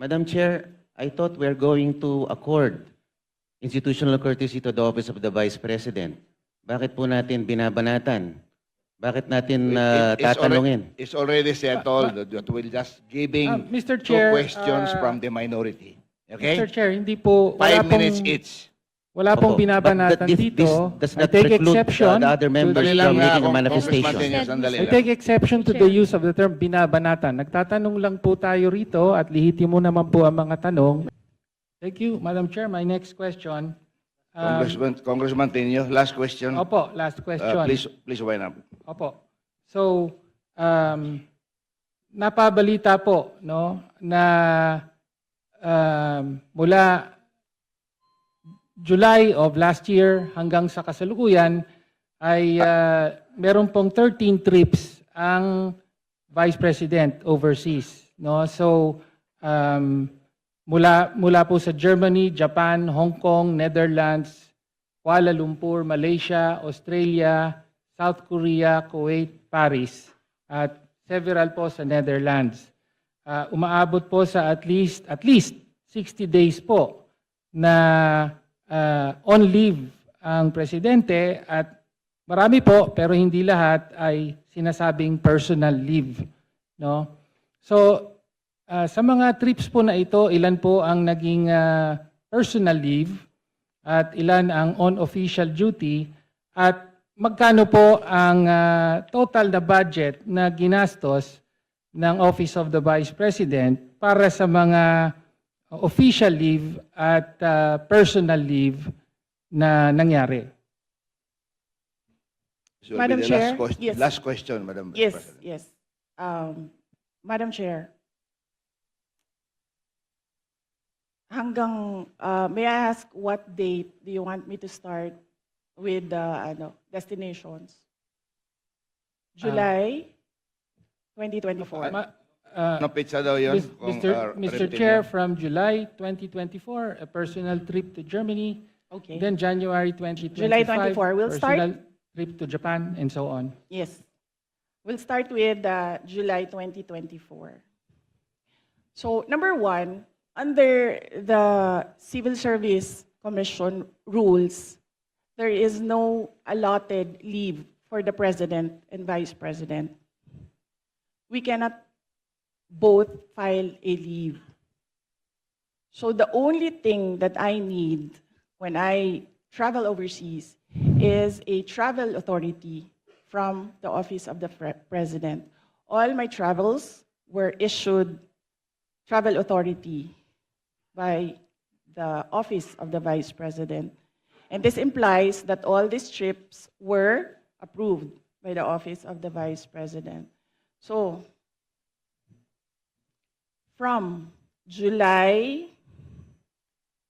Madam Chair, I thought we're going to accord institutional courtesy to the office of the Vice President. Bakit po natin binabanatan? Bakit natin uh, It- it's alre- tatanungin? It's already settled that we're just giving Uh, Mr. two Chair, questions uh, from the minority. Okay? Mr. Chair, hindi po, wala Five pong, minutes each. Wala pong Opo. binabanatan But this- dito. this does I not take preclude, uh, exception the other to members from lang, making a Kong- manifestation. Sandali I lang. take exception to the use of the term binabanatan. Nagtatanong lang po tayo rito at lihitimo naman po ang mga tanong. Thank you, Madam Chair. My next question. um, Congressman, Congressman Tenyo, last question. Opo, last Uh, question. please, please wind up. Opo. So, um, napabalita po no na um, mula July of last year hanggang sa kasalukuyan ay uh, meron pong 13 trips ang Vice President overseas no so um, mula mula po sa Germany, Japan, Hong Kong, Netherlands, Kuala Lumpur, Malaysia, Australia, South Korea, Kuwait, Paris, at several po sa Netherlands. Ah, umaabot po sa at least at least 60 days po na ah, on leave ang presidente at marami po pero hindi lahat ay sinasabing personal leave, no? So ah, sa mga trips po na ito, ilan po ang naging ah, personal leave at ilan ang on official duty at magkano po ang ah, total na budget na ginastos ng Office of the Vice President para sa mga official leave at ah, personal leave na nangyari. Be Madam the Chair, last question, yes. last question, Madam Yes, President. yes. Um, Madam Chair, hanggang, uh, may I ask what date do you want me to start with the ano, destinations? July 2024. Ma- ah, No pizza daw yun? Mis- kung, Mr. uh, Mr. Rep. Chair, from July 2024, a personal trip to Germany, Okay. then January 2025, July 24, we'll start- personal trip to Japan, and so on. Yes. We'll start with uh, July 2024. So, number one, under the Civil Service Commission rules, there is no allotted leave for the President and Vice President. We cannot both file a leave. So the only thing that I need when I travel overseas is a travel authority from the office of the president. All my travels were issued travel authority by the office of the vice president. And this implies that all these trips were approved by the office of the vice president. So, from July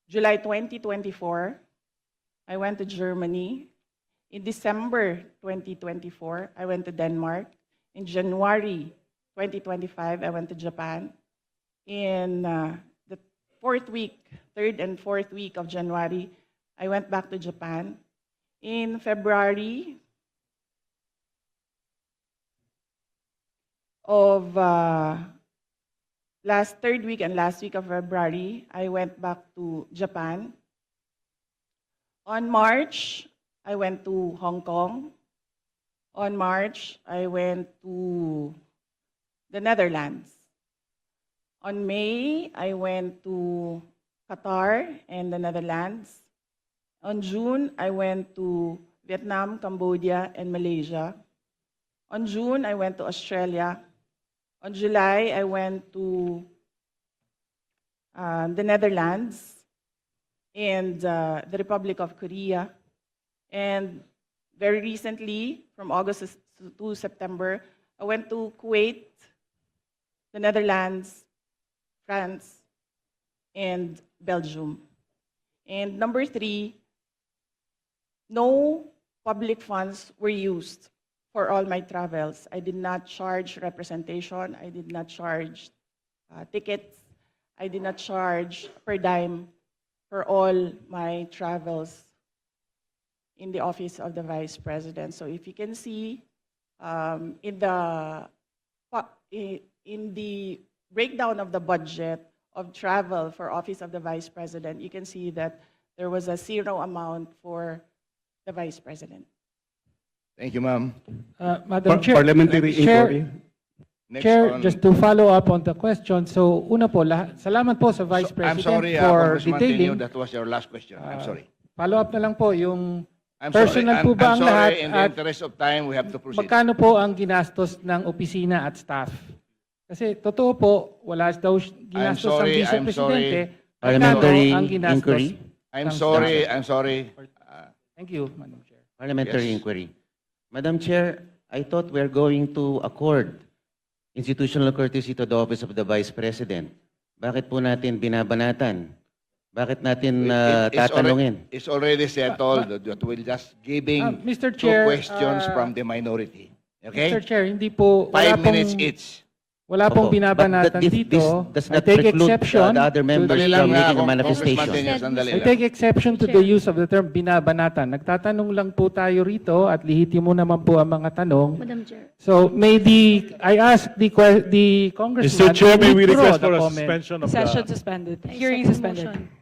July 2024, I went to Germany. In December 2024, I went to Denmark. In January 2025, I went to Japan. In uh, the fourth week, third and fourth week of January, I went back to Japan. In February of uh, last third week and last week of February, I went back to Japan. On March, I went to Hong Kong. On March, I went to the Netherlands. On May, I went to Qatar and the Netherlands. On June, I went to Vietnam, Cambodia, and Malaysia. On June, I went to Australia. On July, I went to uh, the Netherlands and uh, the Republic of Korea. And very recently, from August to September, I went to Kuwait, the Netherlands, France, and Belgium. And number three, no public funds were used for all my travels. I did not charge representation. I did not charge uh, tickets. I did not charge per dime for all my travels in the office of the vice president. So if you can see um, in the in the breakdown of the budget of travel for Office of the Vice President, you can see that there was a zero amount for the Vice President. Thank you, ma'am. Uh, Madam Par- Chair. Parliamentary Chair, inquiry. Next Chair, on- just to follow up on the question, so una po, salamat po sa Vice So- I'm President sorry, uh, for Congressman Tenyo, detailing. that was your last question. I'm Uh, sorry. Follow up na lang po yung I'm personal sorry. po I'm- ba I'm ang sorry, lahat in the at interest of time, we have to proceed. magkano po ang ginastos ng opisina at staff? Kasi totoo po, wala daw si- ginastos ang sorry, Vice I'm Presidente. Magkano Parliamentary ang ginastos? inquiry. I'm ng sorry, staff? I'm sorry. Uh, Thank you, Madam Chair. Parliamentary Yes. inquiry. Madam Chair, I thought we're going to accord institutional courtesy to the office of the Vice President. Bakit po natin binabanatan? Bakit natin uh, it- it's alre- tatanungin? It's already settled that we're just Ah, giving Mr. two Chair, questions ah, from the minority. Mr. Okay? Chair, hindi po, wala Five minutes pong, each. Wala pong Opo. binabanatan But that- this- dito. this does I not take preclude, uh, exception the other to members Sandali the- lang, from ah, making a Congressman manifestation. Sandali I lang. take exception to the use of the term binabanatan. Nagtatanong lang po tayo rito at lihitimo naman po ang mga tanong. Madam Chair. So may the, I ask the, que- the congressman. Mr. Chair, may to we withdraw request the for a comment. suspension of Session the... suspended. I Hearing suspended. motion.